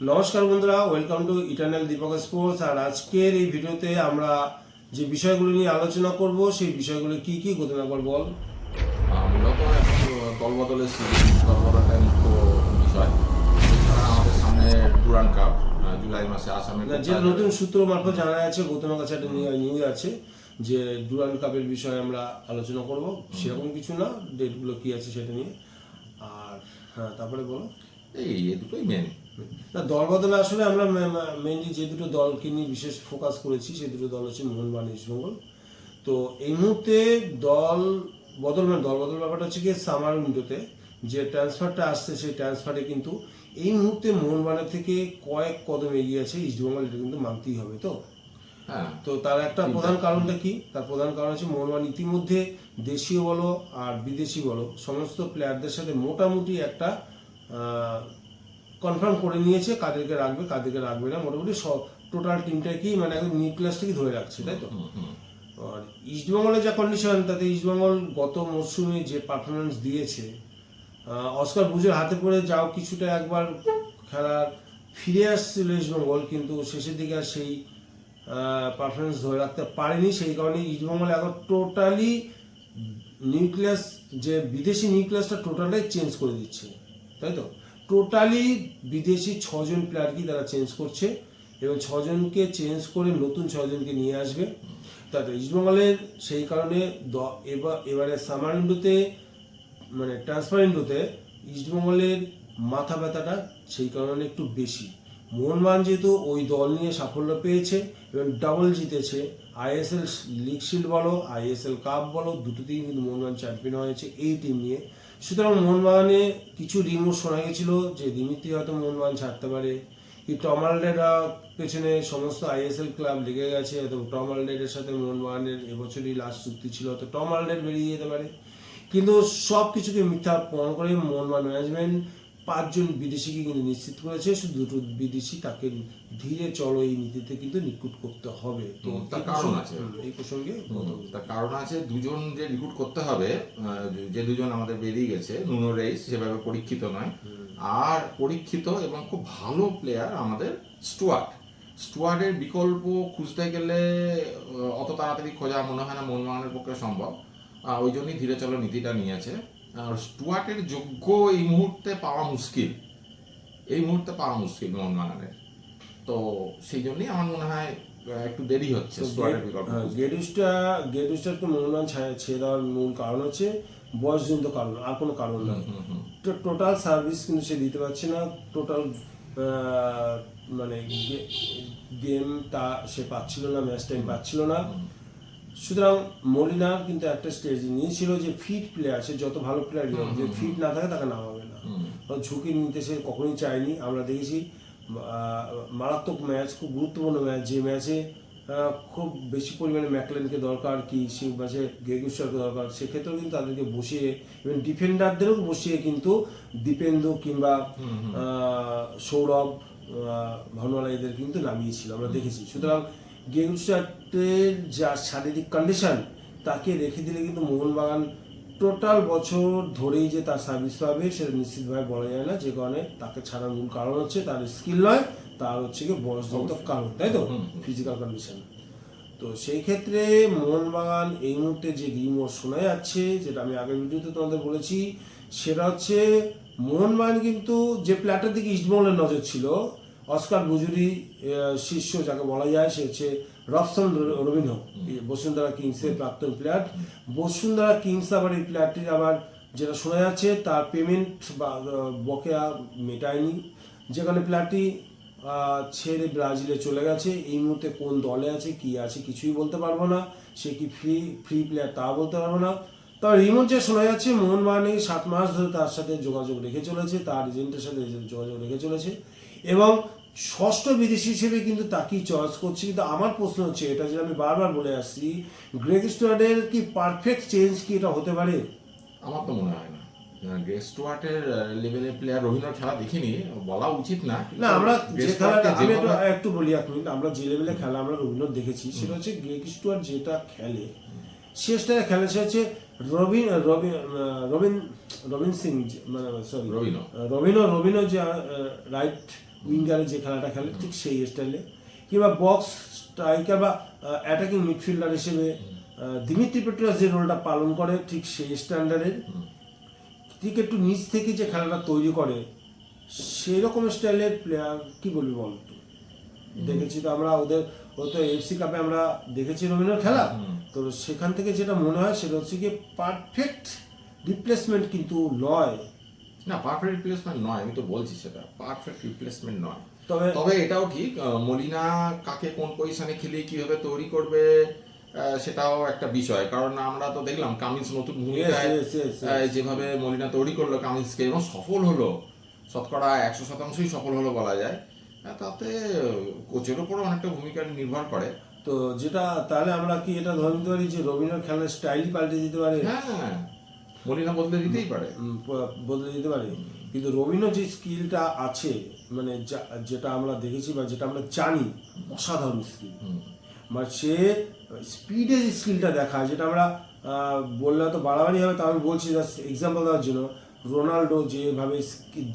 নমস্কার বন্ধুরা welcome to eternal Deepak sports আর আজকের এই ভিডিওতে আমরা যে বিষয়গুলো নিয়ে আলোচনা করব সেই বিষয়গুলো কি কি ঘটনাকর বল আহ, মূলত দলবদলের সিরিজ দলবদলটাই মুখ্য বিষয়। আমাদের সামনে ডুরান কাপ জুলাই মাসে আসামে যে নতুন সূত্র মারফত জানা যাচ্ছে গৌতমের কাছে একটা নিউজ আছে যে ডুরান কাপের বিষয়ে আমরা আলোচনা করব। সেরকম কিছু না ডেটগুলো কি আছে সেটা নিয়ে। আর হ্যাঁ তারপরে বলো। এই দুটোই মেন না দল বদলে আসলে আমরা মেনলি যে দুটো দলকে নিয়ে বিশেষ ফোকাস করেছি সেই দুটো দল হচ্ছে মোহনবাগান ইস্টবেঙ্গল তো এই মুহূর্তে দল বদল মানে দল বদল ব্যাপারটা হচ্ছে কি সামার উইন্ডোতে যে ট্রান্সফারটা আসছে সেই ট্রান্সফারে কিন্তু এই মুহূর্তে মোহনবাগান থেকে কয়েক কদম এগিয়ে আছে ইস্টবেঙ্গল এটা কিন্তু মানতেই হবে তো? হ্যাঁ। তো তার একটা প্রধান কারণটা কি? তার প্রধান কারণ হচ্ছে মোহনবাগান ইতিমধ্যে দেশীয় বলো আর বিদেশি বলো সমস্ত প্লেয়ারদের সাথে মোটামুটি একটা কনফার্ম করে নিয়েছে কাদেরকে রাখবে কাদেরকে রাখবে না। মোটামুটি সব টোটাল টিমটাকেই মানে একদম নিউক্লিয়াসটাকে ধরে রাখছে তাই তো। আর ইস্টবেঙ্গলের যা কন্ডিশন তাতে ইস্টবেঙ্গল গত মরশুমে যে পারফরমেন্স দিয়েছে অস্কার বুঝের হাতে পড়ে যাও কিছুটা একবার খেলার ফিরে আসছিল ইস্টবেঙ্গল কিন্তু শেষের দিকে আর সেই পারফরমেন্স ধরে রাখতে পারেনি। সেই কারণে ইস্টবেঙ্গল এখন টোটালি নিউক্লিয়াস যে বিদেশি নিউক্লিয়াসটা টোটালি চেঞ্জ করে দিচ্ছে তাই তো? টোটালি বিদেশি ছজন প্লেয়ারকে তারা চেঞ্জ করছে এবং ছজনকে চেঞ্জ করে নতুন ছজনকে নিয়ে আসবে। তাতে ইস্টবেঙ্গলের সেই কারণে এবার, এবারে সামার উইন্ডোতে মানে ট্রান্সফার উইন্ডোতে ইস্টবেঙ্গলের মাথা ব্যথাটা সেই কারণে একটু বেশি। মোহনবাগান যেহেতু ওই দল নিয়ে সাফল্য পেয়েছে এবং ডাবল জিতেছে। আইএসএল লিগ শিল্ড বলো আইএসএল কাপ বলো দুটোতেই কিন্তু মোহনবাগান চ্যাম্পিয়ন হয়েছে এই টিম নিয়ে। সুতরাং মোহনবাগানে কিছু রিমোট শোনা গেছিল যে দিমিত্রি হয়তো মোহনবাগান ছাড়তে পারে। কি টম পেছনে সমস্ত আইএসএল ক্লাব লেগে গেছে তো টম আলডের সাথে মোহনবাগানের এবছরই লাস্ট চুক্তি ছিল তো টম বেরিয়ে যেতে পারে। কিন্তু সব কিছুকে মিথ্যা প্রমাণ করে মোহনবাগান ম্যানেজমেন্ট পাঁচজন বিদেশিকে কিন্তু নিশ্চিত করেছে শুধু দুটো বিদেশি তাকে ধীরে চলো এই নীতিতে কিন্তু নিকুট করতে হবে। তো তার কারণ আছে। এই প্রসঙ্গে তার কারণ আছে দুজন যে রিক্রুট করতে হবে যে দুজন আমাদের বেরিয়ে গেছে নুনো রেইস সেভাবে পরীক্ষিত নয়। আর পরীক্ষিত এবং খুব ভালো প্লেয়ার আমাদের স্টুয়ার্ট। স্টুয়ার্টের বিকল্প খুঁজতে গেলে অত তাড়াতাড়ি খোঁজা মনে হয় না মোহনবাগানের পক্ষে সম্ভব। ওই জন্যই ধীরে চলো নীতিটা নিয়েছে। স্টুয়ার্টের যোগ্য এই মুহূর্তে পাওয়া মুশকিল। এই মুহূর্তে পাওয়া মুশকিল মোহনবাগানের। তো সেই জন্যই আমার মনে হয় একটু দেরি হচ্ছে খুঁজতে। গেডুসটা গেডুসটাকে মোহনবাগান ছেড়ে দেওয়ার মূল কারণ হচ্ছে বয়সজনিত কারণ আর কোনো কারণ নয় হুম, হুম। টোটাল সার্ভিস কিন্তু সে দিতে পারছে না টোটাল মানে গেম তা সে পাচ্ছিল না ম্যাচ টাইম পাচ্ছিল না। সুতরাং মলিনার কিন্তু একটা স্টেজ নিয়েছিল যে ফিট প্লেয়ার সে যত ভালো প্লেয়ার যে ফিট না থাকে তাকে নামাবে না। ঝুঁকি নিতে সে কখনোই চায়নি। আমরা দেখেছি মারাত্মক ম্যাচ খুব গুরুত্বপূর্ণ ম্যাচ যে ম্যাচে খুব বেশি পরিমাণে ম্যাকলেনকে দরকার কি সেই ম্যাচে গেগুস্টারকে দরকার। সেক্ষেত্রেও কিন্তু তাদেরকে বসিয়ে এবং ডিফেন্ডারদেরও বসিয়ে কিন্তু দীপেন্দু কিংবা সৌরভ ভানুয়ালা এদের কিন্তু নামিয়েছিল। আমরা দেখেছি। সুতরাং গেগুস্টারের যা শারীরিক কন্ডিশন তাকে রেখে দিলে কিন্তু মোহনবাগান টোটাল বছর ধরেই যে তার সার্ভিস পাবে সেটা নিশ্চিতভাবে বলা যায় না যে কারণে তাকে ছাড়ার মূল কারণ হচ্ছে তার স্কিল নয় তার হচ্ছে কি বয়সজনিত কারণ তাই তো? ফিজিক্যাল কন্ডিশন তো সেই ক্ষেত্রে মোহনবাগান এই মুহূর্তে যে রিমোট শোনা যাচ্ছে যেটা আমি আগের ভিডিওতে তোমাদের বলেছি সেটা হচ্ছে মোহনবাগান কিন্তু যে প্লেয়ারটার দিকে ইস্টবেঙ্গলের নজর ছিল অস্কার আহ, শিষ্য যাকে বলা যায় সে হচ্ছে রফসন রবিনহ এই বসুন্ধরা কিংসের প্রাক্তন প্লেয়ার। বসুন্ধরা কিংস আবার এই প্লেয়ারটির আবার যেটা শোনা যাচ্ছে তার পেমেন্ট বা বকেয়া মেটায়নি। যেখানে প্লেয়ারটি ছেড়ে ব্রাজিলে চলে গেছে এই মুহূর্তে কোন দলে আছে কি আছে কিছুই বলতে পারব না। সে কি ফ্রি ফ্রি প্লেয়ার তা বলতে পারব না। তবে রিমোট যে শোনা যাচ্ছে মোহনবাগানে সাত মাস ধরে তার সাথে যোগাযোগ রেখে চলেছে তার এজেন্টের সাথে যোগাযোগ রেখে চলেছে। এবং ষষ্ঠ বিদেশি হিসেবে কিন্তু তাকেই চয়েস করছে কিন্তু আমার প্রশ্ন হচ্ছে এটা যেটা আমি বারবার বলে আসছি গ্রেগ স্টুয়ার্ডের কি পারফেক্ট চেঞ্জ কি এটা হতে পারে? আমার তো মনে হয় না। গেস্টওয়ার্টের লেভেলের প্লেয়ার রবীন্দ্র খেলা দেখিনি বলা উচিত না। না আমরা যে খেলাটা আমি একটু একটু বলি এক মিনিট আমরা যে লেভেলে খেলা আমরা রবীন্দ্র দেখেছি সেটা হচ্ছে গ্রেগ স্টুয়ার্ট যেটা খেলে শেষটা খেলে সে হচ্ছে রবিন রবিন রবিন রবিন সিং মানে সরি রবিনো। রবিনো রবিনো যে রাইট উইঙ্গারে যে খেলাটা খেলে ঠিক সেই স্টাইলে কিংবা বক্স স্ট্রাইকার বা অ্যাটাকিং মিডফিল্ডার হিসেবে দিমিত্রি পেট্রাস যে রোলটা পালন করে ঠিক সেই স্ট্যান্ডার্ডের ঠিক একটু নিচ থেকে যে খেলাটা তৈরি করে সেই রকম স্টাইলের প্লেয়ার কি বলবি বল? দেখেছি তো আমরা ওদের ও তো এফসি কাপে আমরা দেখেছি রবীন্দ্র খেলা। তো সেখান থেকে যেটা মনে হয় সেটা হচ্ছে কি পারফেক্ট রিপ্লেসমেন্ট কিন্তু নয় না পারফেক্ট রিপ্লেসমেন্ট নয় আমি তো বলছি সেটা পারফেক্ট রিপ্লেসমেন্ট নয়। তবে তবে এটাও ঠিক মলিনা কাকে কোন পজিশনে খেলিয়ে কীভাবে তৈরি করবে সেটাও একটা বিষয়। কারণ আমরা তো দেখলাম কামিন্স নতুন ভূমিকায় যেভাবে মলিনা তৈরি করল কামিন্সকে এবং সফল হলো। শতকরা একশো শতাংশই সফল হলো বলা যায়। তাতে কোচের উপরও অনেকটা ভূমিকা নির্ভর করে। তো যেটা তাহলে আমরা কি এটা ধরতে পারি যে রবীন্দ্র খেলার স্টাইল পাল্টে দিতে পারে? হ্যাঁ। মলিনা বদলে দিতেই পারে। বদলে দিতে পারে। কিন্তু রবীন্দ্র যে স্কিলটা আছে মানে যেটা আমরা দেখেছি বা যেটা আমরা জানি অসাধারণ স্কিল। মানে সে স্পিডে যে স্কিলটা দেখায় যেটা আমরা বললে তো বাড়াবাড়ি হবে তা আমি বলছি জাস্ট এক্সাম্পল দেওয়ার জন্য। রোনাল্ডো যেভাবে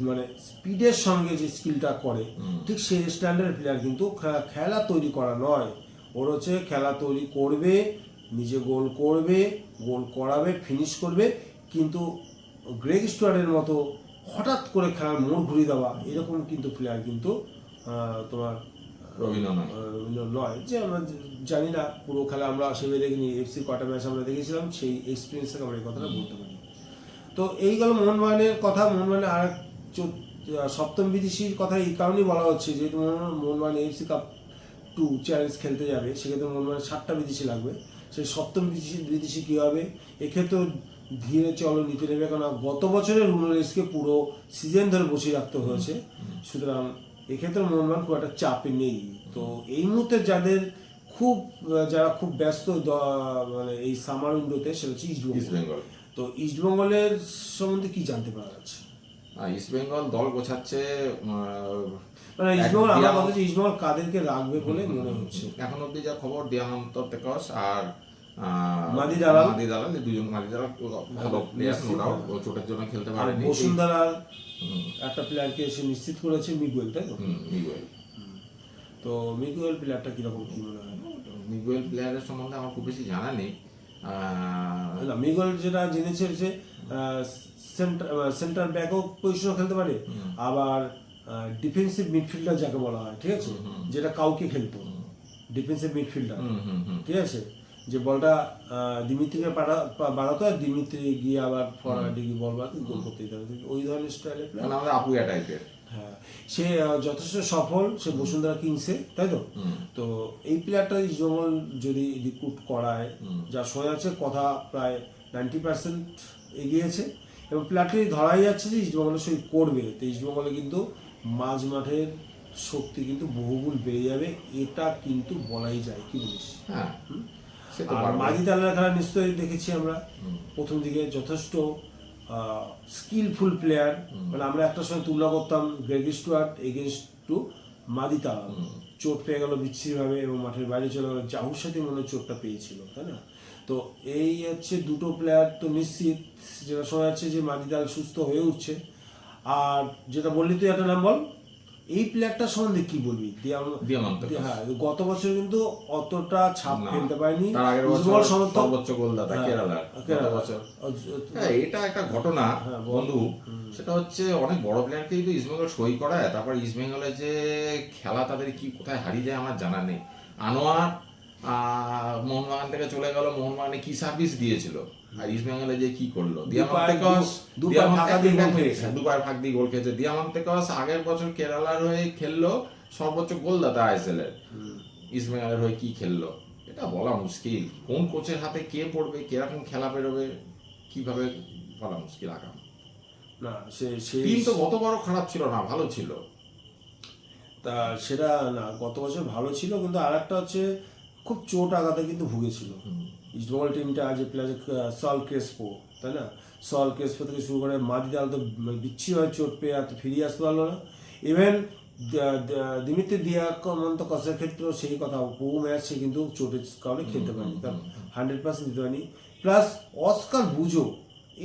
মানে স্পিডের সঙ্গে যে স্কিলটা করে ঠিক সেই স্ট্যান্ডার্ড প্লেয়ার কিন্তু খেলা তৈরি করা নয়। ওর হচ্ছে খেলা তৈরি করবে নিজে গোল করবে গোল করাবে ফিনিশ করবে কিন্তু গ্রেগ স্টুয়ার্টের মতো হঠাৎ করে খেলার মোড় ঘুরিয়ে দেওয়া এরকম কিন্তু প্লেয়ার কিন্তু তোমার রবীন্দ্র নয়। যে আমরা জানি না পুরো খেলা আমরা সেভাবে দেখিনি এফসি কটা ম্যাচ আমরা দেখেছিলাম সেই এক্সপিরিয়েন্স থেকে আমরা এই কথাটা বলতে পারি। তো এই গেল মোহনবাগানের কথা মোহনবাগানের আর সপ্তম বিদেশির কথা এই কারণেই বলা হচ্ছে যেহেতু Mohun- Mohun Bagan FC cup two challenge খেলতে যাবে সেক্ষেত্রে মোহনবাগানের সাতটা বিদেশি লাগবে। সেই সপ্তম বিদেশি বিদেশি কী হবে? এক্ষেত্রেও ধীরে চলো নিতে নেবে কেন গত বছরের রুনারেসকে পুরো সিজন ধরে বসিয়ে রাখতে হয়েছে। সুতরাং এক্ষেত্রে মোহনবাগান খুব একটা চাপে নেই। তো এই মুহূর্তে যাদের খুব যারা খুব ব্যস্ত মানে এই সামার উইন্ডোতে সেটা হচ্ছে ইস্ট ইস্টবেঙ্গল বেঙ্গল তো ইস্টবেঙ্গলের সম্বন্ধে কি জানতে পারা যাচ্ছে ইস্ট বেঙ্গল দল গোছাচ্ছে মানে ইস্টবেঙ্গল আমার কথা হচ্ছে ইস্টবেঙ্গল কাদেরকে রাখবে বলে মনে হচ্ছে। এখন অব্দি যা খবর দিয়ামন্ত টেকস আর মাদি দালাল। মাদি দালাল দুজন মাদি দালাল ভালো প্লেয়ার নো ডাউট। চোটের জন্য খেলতে আর পারেনি। বসুন্ধরার একটা প্লেয়ারকে এসে নিশ্চিত করেছে মিগুয়েল তাই তো? মিগুয়েল তো মিগুয়েল প্লেয়ারটা কীরকম কি মনে হয়? মিগুয়েল প্লেয়ারের সম্বন্ধে আমার খুব বেশি জানা নেই। মিগুয়েল যেটা জেনেছে যে সেন্টার সেন্টার ব্যাকও পজিশনও খেলতে পারে। আবার ডিফেন্সিভ মিডফিল্ডার যাকে বলা হয় ঠিক আছে? যেটা কাউকে খেলতো। Defensive midfielder. ঠিক আছে? যে বলটা দিমিত্রিকে পাঠা- বাড়াতো আর দিমিত্রি গিয়ে আবার ফরওয়ার্ডে গিয়ে বল বাড়াতো গোল করতে দিতে। ওই ধরনের প্লেয়ার মানে আমাদের আপুয়া টাইপের হ্যাঁ। সে যথেষ্ট সফল সে বসুন্ধরা কিংসে তাই তো? তো এই প্লেয়ারটা ইস্টবেঙ্গল যদি রিক্রুট করায় যা শোনা যাচ্ছে কথা প্রায় নাইনটি পার্সেন্ট এগিয়েছে। এবং প্লেয়ারটি ধরাই যাচ্ছে যে ইস্টবেঙ্গলের সই করবে। তো ইস্টবেঙ্গলে কিন্তু মাঝ মাঠের শক্তি কিন্তু বহুগুণ বেড়ে যাবে এটা কিন্তু বলাই যায়। কি বলিস? হ্যাঁ। আর। মাঝি তালার খেলা নিশ্চয়ই দেখেছি আমরা। প্রথম দিকে যথেষ্ট স্কিলফুল প্লেয়ার মানে আমরা একটা সময় তুলনা করতাম গ্রেগ স্টুয়ার্ট এগেনস্ট টু মাদি তালাল চোট পেয়ে গেল বিচ্ছিরিভাবে এবং মাঠের বাইরে চলে গেল। জাহুর সাথে মনে হয় চোটটা পেয়েছিল তাই না? তো এই হচ্ছে দুটো প্লেয়ার তো নিশ্চিত। যেটা শোনা যাচ্ছে যে মাদি তাল সুস্থ হয়ে উঠছে। আর যেটা বললি তুই একটা নাম বল? এই প্লেয়ারটার সম্বন্ধে কি বলবি? হ্যাঁ গত বছর কিন্তু অতটা ছাপ ফেলতে পারেনি। সমর্থক সর্বোচ্চ গোলদাতা হ্যাঁ, কেরালার কেরালা। বছর। হ্যাঁ এটা একটা ঘটনা হ্যাঁ, বন্ধু। সেটা হচ্ছে অনেক বড় প্লেয়ারকেই তো ইস্টবেঙ্গল সই করায় তারপর ইস্টবেঙ্গলে যে খেলা তাদের কি কোথায় হারিয়ে যায় আমার জানা নেই। আনোয়ার মোহনবাগান থেকে চলে গেল মোহনবাগানে কি সার্ভিস দিয়েছিল? আর ইস্টবেঙ্গলে যে কি করল? দুবার ফাঁকা দিয়ে গোল খেয়েছে। দুবার ফাঁক দিয়ে গোল খেয়েছে। দিয়ামন্তেকস আগের বছর কেরালার হয়ে খেললো সর্বোচ্চ গোলদাতা আইএসএল এর। ইস্টবেঙ্গলের হয়ে কি খেললো? এটা বলা মুশকিল। কোন কোচের হাতে কে পড়বে কীরকম খেলা বেরোবে কীভাবে বলা মুশকিল আগাম। না সে টিম তো গত বড় খারাপ ছিল না ভালো ছিল। তা সেটা না গত বছর ভালো ছিল কিন্তু আর একটা হচ্ছে খুব চোট আঘাতে কিন্তু ভুগেছিল। ইস্টবেঙ্গল টিমটা যে প্লেয়ার সল ক্রেসপো তাই না? সল ক্রেসপো থেকে শুরু করে মাদিদাল তো বিচ্ছিরি চোট পেয়ে আর তো ফিরিয়ে আসতে পারল না। ইভেন দিমিত্রি দিয়াকমন্ত কসের ক্ষেত্রেও সেই কথা বহু ম্যাচ সে কিন্তু চোটের কারণে খেলতে পারেনি। তার হান্ড্রেড পার্সেন্ট দিতে পারেনি। প্লাস অস্কার বুঝো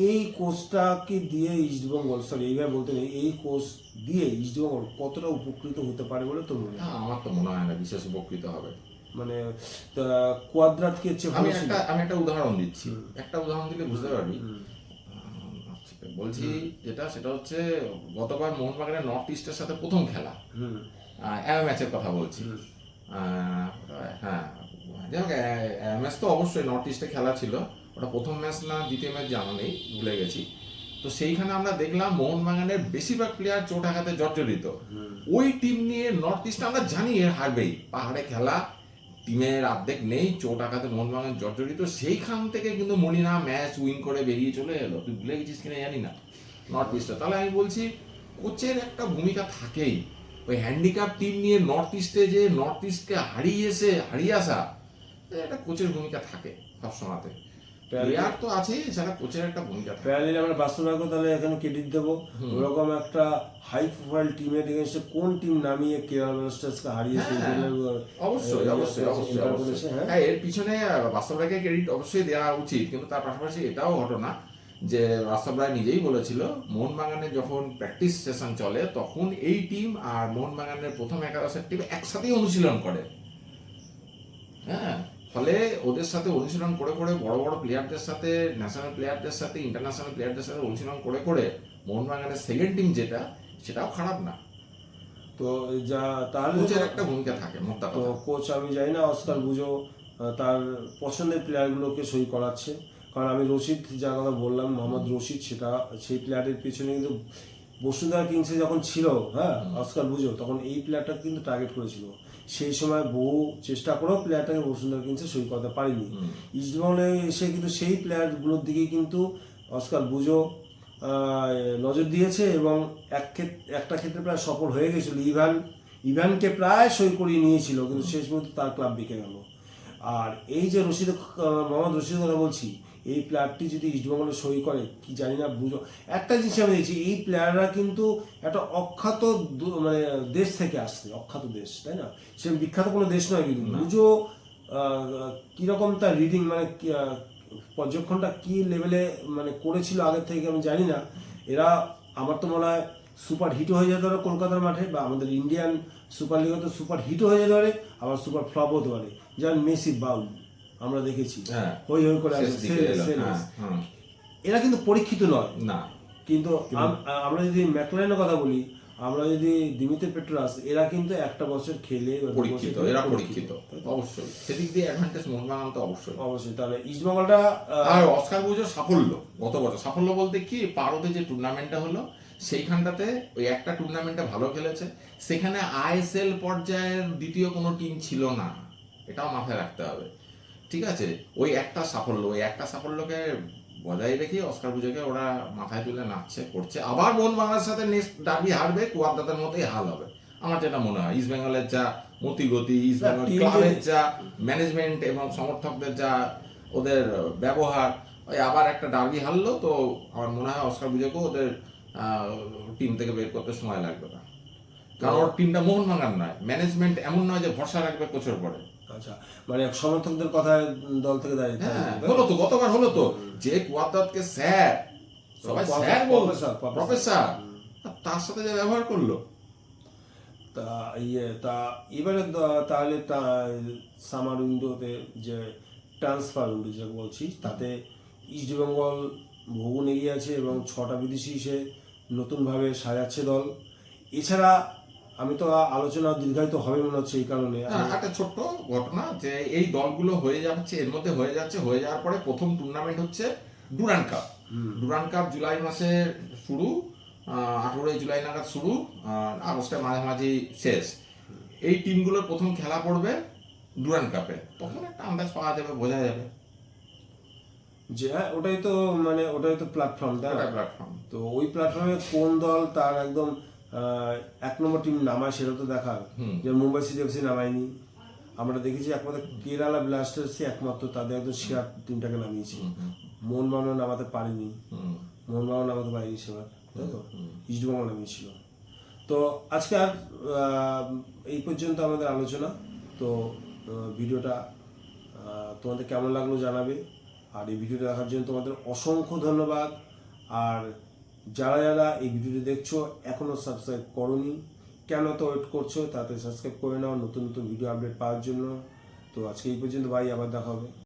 এই কোচটাকে দিয়ে ইস্টবেঙ্গল সরি এইভাবে বলতে নেই এই কোচ দিয়ে ইস্টবেঙ্গল কতটা উপকৃত হতে পারে বলে তোর মনে হয়? হ্যাঁ, আমার তো মনে হয় না বিশেষ উপকৃত হবে। মানে কোয়াদ্রাটকে চেয়ে আমি একটা আমি একটা উদাহরণ দিচ্ছি। একটা উদাহরণ দিলে বুঝতে পারবি। আচ্ছা, বলছি যেটা সেটা হচ্ছে গতবার মোহনবাগানের নর্থ ইস্টের সাথে প্রথম খেলা। এম ম্যাচের কথা বলছি। হ্যাঁ যাই হোক ম্যাচ তো অবশ্যই নর্থ ইস্টে খেলা ছিল। ওটা প্রথম ম্যাচ না দ্বিতীয় ম্যাচ জানা নেই ভুলে গেছি। তো সেইখানে আমরা দেখলাম মোহনবাগানের বেশিরভাগ প্লেয়ার চোট আঘাতে জর্জরিত। ওই টিম নিয়ে নর্থ ইস্ট আমরা জানি হারবেই। পাহাড়ে খেলা টিমের অর্ধেক নেই চোট আঘাতে মোহনবাগান জর্জরিত সেইখান থেকে কিন্তু মলিনা ম্যাচ উইন করে বেরিয়ে চলে এলো। তুই ভুলে গেছিস কিনা জানি না। নর্থ ইস্টটা তাহলে আমি বলছি, কোচের একটা ভূমিকা থাকেই। ওই হ্যান্ডিক্যাপ টিম নিয়ে নর্থ ইস্টে যে নর্থ ইস্টকে হারিয়ে এসে, হারিয়ে আসা একটা কোচের ভূমিকা থাকে সবসময়তে প্লেয়ার তো আছেই এছাড়া কোচের একটা ভূমিকা থাকে। প্যারালিল আমরা বাস্তবায়কে তাহলে এখানে ক্রেডিট দেবো। ওরকম একটা হাই প্রোফাইল টিমের এগেনস্টে কোন টিম নামিয়ে কেরালা ব্লাস্টার্সকে হারিয়েছে অবশ্যই অবশ্যই অবশ্যই অবশ্যই। হ্যাঁ। হ্যাঁ এর পিছনে বাস্তব রায়কে ক্রেডিট অবশ্যই দেওয়া উচিত কিন্তু তার পাশাপাশি এটাও ঘটনা যে বাস্তব রায় নিজেই বলেছিল মোহনবাগানে যখন প্র্যাকটিস সেশন চলে তখন এই টিম আর মোহনবাগানের প্রথম একাদশের টিম একসাথেই অনুশীলন করে। হ্যাঁ ফলে ওদের সাথে অনুশীলন করে করে বড় বড় প্লেয়ারদের সাথে ন্যাশনাল প্লেয়ারদের সাথে ইন্টারন্যাশনাল প্লেয়ারদের সাথে অনুশীলন করে করে মোহনবাগানের সেকেন্ড টিম যেটা সেটাও খারাপ না। তো যা তার কোচের একটা ভূমিকা থাকে তো কোচ আমি জানি না অস্কার বুঝো তার পছন্দের প্লেয়ারগুলোকে সই করাচ্ছে। কারণ আমি রশিদ যার কথা বললাম মোহাম্মদ রশিদ সেটা সেই প্লেয়ারের পিছনে কিন্তু বসুন্ধরা কিংসে যখন ছিল হ্যাঁ অস্কার বুঝো তখন এই প্লেয়ারটা কিন্তু টার্গেট করেছিল। সেই সময় বহু চেষ্টা করেও প্লেয়ারটাকে বসুন্ধরা কিংসে সই করতে পারিনি। ইস্টবেঙ্গলে এসে কিন্তু সেই প্লেয়ারগুলোর দিকেই কিন্তু অস্কার বুঝো নজর দিয়েছে এবং এক একটা ক্ষেত্রে প্রায় সফল হয়ে গেছিল। ইভান ইভানকে প্রায় সই করিয়ে নিয়েছিল কিন্তু শেষ মুহূর্তে তার ক্লাব বিকে গেল। আর এই যে রশিদ মোহাম্মদ রশিদের কথা বলছি এই প্লেয়ারটি যদি ইস্টবেঙ্গলে সই করে কি জানি না বুঝো। একটা জিনিস আমি দেখছি এই প্লেয়াররা কিন্তু একটা অখ্যাত মানে দেশ থেকে আসছে অখ্যাত দেশ তাই না? সে বিখ্যাত কোনো দেশ নয় কিন্তু। বুঝো কীরকম তার রিডিং মানে পর্যবেক্ষণটা কি লেভেলে মানে করেছিল আগের থেকে আমি জানি না। এরা আমার তো মনে হয় সুপার হিট হয়ে যেতে পারে কলকাতার মাঠে বা আমাদের ইন্ডিয়ান সুপার লিগে তো সুপার হিট হয়ে যেতে পারে আবার সুপার ফ্লপ হতে পারে। যেমন মেসি বাউল। আমরা দেখেছি। হ্যাঁ। হই হই করে। হ্যাঁ, এরা কিন্তু পরীক্ষিত নয়। না। কিন্তু আমরা যদি ম্যাকলাইনের কথা বলি আমরা যদি দিমিতে পেট্রাস এরা কিন্তু একটা বছর খেলে পরীক্ষিত এরা পরীক্ষিত। অবশ্যই। সেদিক দিয়ে অ্যাডভান্টেজ মোহনবাগান তো অবশ্যই। অবশ্যই। তাহলে ইস্টবেঙ্গলটা আহ, আর অস্কার বুঝোর সাফল্য গত বছর। সাফল্য বলতে কি পারদে যে টুর্নামেন্টটা হলো সেইখানটাতে ওই একটা টুর্নামেন্টে ভালো খেলেছে। সেখানে আইএসএল পর্যায়ের দ্বিতীয় কোনো টিম ছিল না। এটাও মাথায় রাখতে হবে। ঠিক আছে। ওই একটা সাফল্য ওই একটা সাফল্যকে বজায় রেখে অস্কার পুজোকে ওরা মাথায় তুলে নাচছে করছে। আবার মোহনবাগানের সাথে নেক্সট ডাবি হারবে কুয়াদাতার মতোই হাল হবে। আমার যেটা মনে হয় ইস্ট বেঙ্গলের যা মতিগতি ইস্ট বেঙ্গল ক্লাবের যা ম্যানেজমেন্ট এবং সমর্থকদের যা ওদের ব্যবহার ওই আবার একটা ডার্বি হারলো তো আমার মনে হয় অস্কার পুজোকেও ওদের টিম থেকে বের করতে সময় লাগবে না। কারণ ওর টিমটা মোহনবাগান নয়। ম্যানেজমেন্ট এমন নয় যে ভরসা রাখবে কোচের পরে আচ্ছা মানে সমর্থকদের কথায় দল থেকে দাঁড়িয়ে হ্যাঁ হলো তো গতবার হলো তো যে কুয়াদাতকে স্যার সবাই স্যার বল প্রফেসর, তার সাথে যে ব্যবহার করল। তা ইয়ে তা এবারে তাহলে তা সামার উইন্ডোতে যে ট্রান্সফার উইন্ডো যে বলছি তাতে ইস্টবেঙ্গল ভুবন এগিয়ে আছে এবং ছটা বিদেশি এসে নতুনভাবে সাজাচ্ছে দল। এছাড়া আমি তো আলোচনা দীর্ঘায়িত হবে মনে হচ্ছে এই কারণে। একটা ছোট্ট ঘটনা যে এই দলগুলো হয়ে যাচ্ছে এর মধ্যে হয়ে যাচ্ছে হয়ে যাওয়ার পরে প্রথম টুর্নামেন্ট হচ্ছে Durand cup Durand cup July মাসে শুরু আঠেরোই জুলাই নাগাদ শুরু আহ, আগস্টের মাঝামাঝি শেষ। এই টিমগুলোর প্রথম খেলা পড়বে ডুরান কাপে তখন একটা আন্দাজ পাওয়া যাবে বোঝা যাবে। যে হ্যাঁ ওটাই তো মানে ওটাই তো প্ল্যাটফর্ম তাই? প্ল্যাটফর্ম তো ওই প্ল্যাটফর্মে কোন দল তার একদম এক নম্বর টিম নামায় সেটা তো দেখার হুম। যে মুম্বাই সিটি এফসি নামায়নি। আমরা দেখেছি একমাত্র কেরালা ব্লাস্টার্সই একমাত্র তাদের একদম সেরা টিমটাকে নামিয়েছে। মোহনবাগানও নামাতে পারেনি। মোহনবাগান নামাতে পারেনি সেবার তাই তো? ইস্টবেঙ্গল নামিয়েছিল। তো আজকে আর এই পর্যন্ত আমাদের আলোচনা। তো ভিডিওটা তোমাদের কেমন লাগল জানাবে। আর এই ভিডিওটা দেখার জন্য তোমাদের অসংখ্য ধন্যবাদ। আর যারা যারা এই ভিডিওটি দেখছ এখনও সাবস্ক্রাইব করনি, কেন তো ওয়েট করছ তাতে সাবস্ক্রাইব করে নাও, নতুন নতুন ভিডিও আপডেট পাওয়ার জন্য। তো আজকে এই পর্যন্ত ভাই, আবার দেখা হবে।